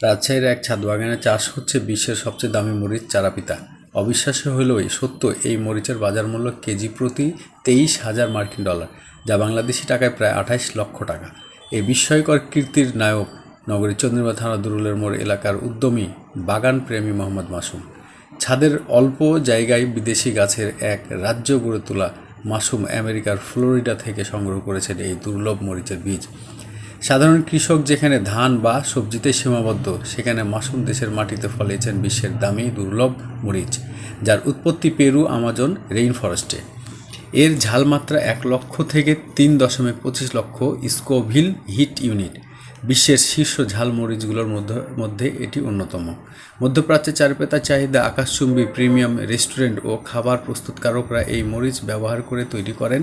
রাজশাহীর এক ছাদ বাগানে চাষ হচ্ছে বিশ্বের সবচেয়ে দামি মরিচ চারাপিতা। অবিশ্বাস্য হলেও সত্য, এই মরিচের বাজার মূল্য কেজি প্রতি তেইশ হাজার মার্কিন ডলার, যা বাংলাদেশি টাকায় প্রায় আঠাইশ লক্ষ টাকা। এই বিস্ময়কর কীর্তির নায়ক নগরীর চন্দ্রিমা থানা দুরুলের মোড় এলাকার উদ্যমী বাগান প্রেমী মোহাম্মদ মাসুম। ছাদের অল্প জায়গায় বিদেশি গাছের এক রাজ্য গড়ে তোলা মাসুম আমেরিকার ফ্লোরিডা থেকে সংগ্রহ করেছেন এই দুর্লভ মরিচের বীজ। সাধারণ কৃষক যেখানে ধান বা সবজিতে সীমাবদ্ধ, সেখানে মাসুম দেশের মাটিতে ফলেছেন বিশ্বের দামি, দুর্লভ মরিচ, যার উৎপত্তি পেরু, আমাজন রেইন ফরেস্টে এর ঝালমাত্রা এক লক্ষ থেকে তিন দশমিক পঁচিশ লক্ষ স্কোভিল হিট ইউনিট। বিশ্বের শীর্ষ ঝাল মরিচগুলোর মধ্যে মধ্যে এটি অন্যতম। মধ্যপ্রাচ্যের চারপেতা চাহিদা, আকাশচুম্বী, প্রিমিয়াম রেস্টুরেন্ট ও খাবার প্রস্তুতকারকরা এই মরিচ ব্যবহার করে তৈরি করেন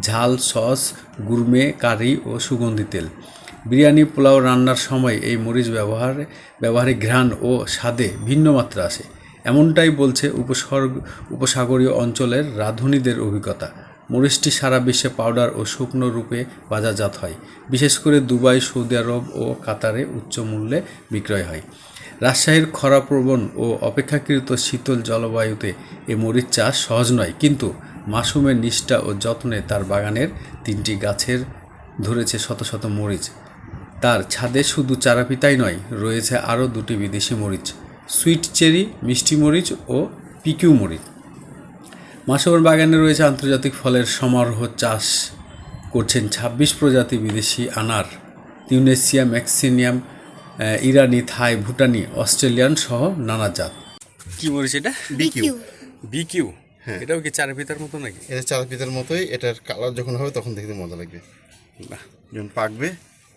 ঝাল, সস, গুরমে, কারি ও সুগন্ধি তেল। বিরিয়ানি, পোলাও রান্নার সময় এই মরিচ ব্যবহার, ব্যবহারে ঘ্রাণ ও স্বাদে ভিন্ন মাত্রা আসে। এমনটাই বলছে উপসর্গ, উপসাগরীয় অঞ্চলের রাঁধুনিদের অভিজ্ঞতা। মরিচটি সারা বিশ্বে পাউডার ও শুকনো রূপে বাজারজাত হয়। বিশেষ করে দুবাই, সৌদি আরব ও কাতারে উচ্চ মূল্যে বিক্রয় হয়। রাজশাহীর খরাপ্রবণ ও অপেক্ষাকৃত শীতল জলবায়ুতে এ মরিচ চাষ সহজ নয়, কিন্তু মাসুমের নিষ্ঠা ও যত্নে তার বাগানের তিনটি গাছের ধরেছে শত শত মরিচ। তার ছাদে শুধু চারাপিতাই নয়, রয়েছে আরও দুটি বিদেশি মরিচ। সুইট চেরি, মিষ্টি মরিচ ও পিকিউ মরিচ। মাসুমের বাগানে রয়েছে আন্তর্জাতিক ফলের সমারোহ চাষ করছেন ছাব্বিশ প্রজাতি বিদেশি আনার তিউনেসিয়া ম্যাক্সিনিয়াম ইরানি থাই ভুটানি অস্ট্রেলিয়ান সহ নানা জাত। কি মরিচ এটা? বিকিউ বিকিউ এটাও কি চার পিতার মতো নাকি? এটা চার পিতার মতোই এটার কালার যখন হবে তখন দেখতে মজা লাগবে। বাহ। যখন পাকবে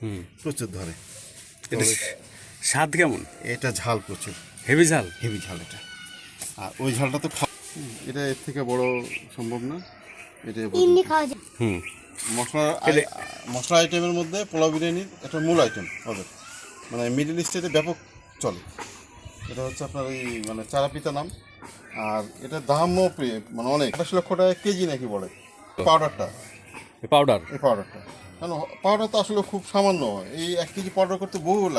হুম। প্রচুর ধরে। এটা স্বাদ কেমন? এটা ঝাল প্রচুর। হেভি ঝাল? হেভি ঝাল এটা। আর ওই ঝালটা তো খাওয়া এটা এর থেকে বড় সম্ভব না। এটা এমনি খাওয়া যায়। হুম। মশলা মশলা আইটেমের মধ্যে পোলাও বিরিয়ানির একটা মূল আইটেম ওদের মানে মিডিল ইস্টে ব্যাপক চলে। এটা হচ্ছে আপনার ওই মানে চারাপিতা নাম। আর এটার দামও প্রিয়- মানে অনেক। আঠাশ লক্ষ টাকা কেজি নাকি বলে। পাউডারটা পাউডার এই পাউডারটা কেন পাউডার তো আসলে খুব সামান্য। এই এক কেজি পাউডার করতে বহু লাগে।